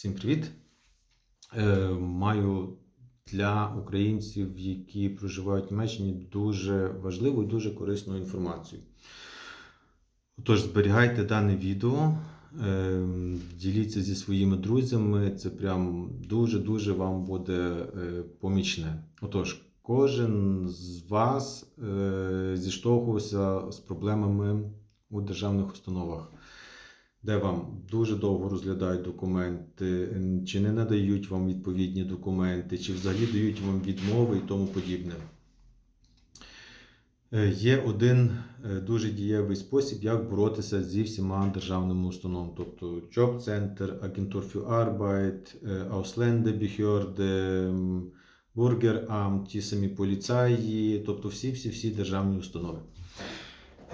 Всім привіт! Е, Маю для українців, які проживають в Німеччині, дуже важливу і дуже корисну інформацію. Тож зберігайте дане відео, е, діліться зі своїми друзями. Це прям дуже-дуже вам буде е, помічне. Отож, кожен з вас зіштовхувався з проблемами у державних установах де вам дуже довго розглядають документи, чи не надають вам відповідні документи, чи взагалі дають вам відмови і тому подібне. Е, Є один е, дуже дієвий спосіб, як боротися зі всіма державними установами, тобто Jobcenter, Agentur für Arbeit, е, Ausländerbehörde, м, Bürgeramt, ті самі поліцаї, тобто всі-всі-всі державні установи.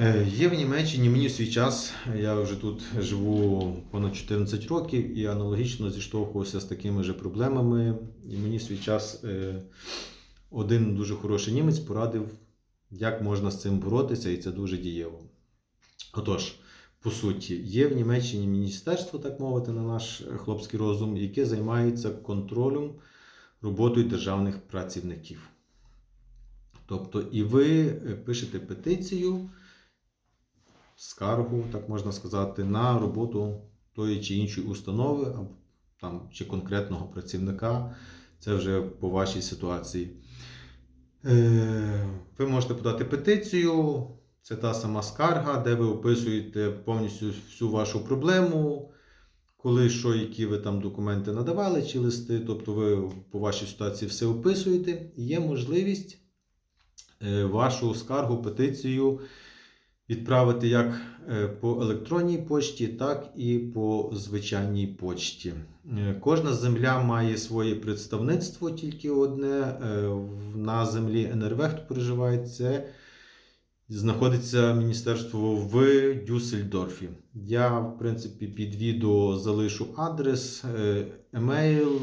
Е, Є в Німеччині мені в свій час, я вже тут живу понад 14 років і аналогічно зіштовхувався з такими же проблемами. І мені в свій час е, один дуже хороший німець порадив, як можна з цим боротися, і це дуже дієво. Отож, по суті, є в Німеччині міністерство, так мовити, на наш хлопський розум, яке займається контролем роботою державних працівників. Тобто, і ви е, пишете петицію скаргу, так можна сказати, на роботу тої чи іншої установи або там, чи конкретного працівника. Це вже по вашій ситуації. Е, Ви можете подати петицію, це та сама скарга, де ви описуєте повністю всю вашу проблему, коли що, які ви там документи надавали чи листи. Тобто ви по вашій ситуації все описуєте. І є можливість е, вашу скаргу, петицію відправити як е, по електронній почті, так і по звичайній почті. Е, Кожна земля має своє представництво, тільки одне. Е, На землі НРВ, хто проживає, це знаходиться міністерство в Дюссельдорфі. Я, в принципі, під відео залишу адрес, емейл,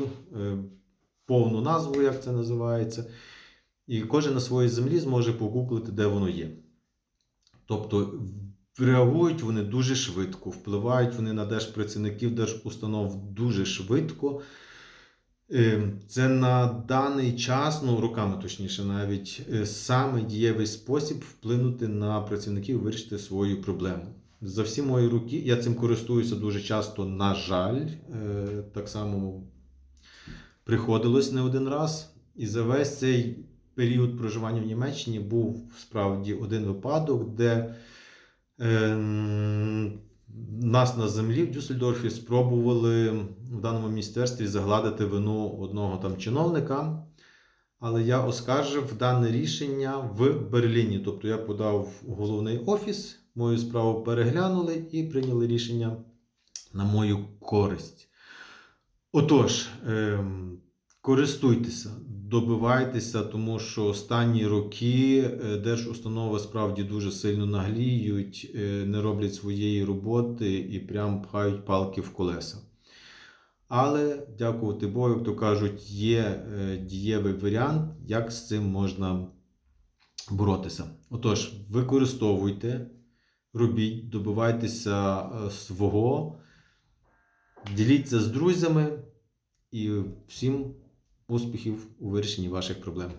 повну назву, як це називається. І кожен на своїй землі зможе погуглити, де воно є. Тобто реагують вони дуже швидко, впливають вони на держпрацівників держустанов дуже швидко. Е, Це на даний час, ну роками точніше, навіть е, саме дієвий спосіб вплинути на працівників, вирішити свою проблему. За всі мої роки я цим користуюся дуже часто, на жаль, Е, так само приходилось не один раз. І за весь цей період проживання в Німеччині був справді один випадок, де ем, нас на землі в Дюссельдорфі спробували в даному міністерстві загладити вину одного там чиновника. Але я оскаржив дане рішення в Берліні. Тобто я подав у головний офіс, мою справу переглянули і прийняли рішення на мою користь. Отож, ем, користуйтеся, добивайтеся, тому що останні роки е, держустанови справді дуже сильно нагліють, е, не роблять своєї роботи і прям пхають палки в колеса. Але, дякувати Богу, то кажуть, є е, дієвий варіант, як з цим можна боротися. Отож, використовуйте, робіть, добивайтеся свого, діліться з друзями і всім успіхів у вирішенні ваших проблем.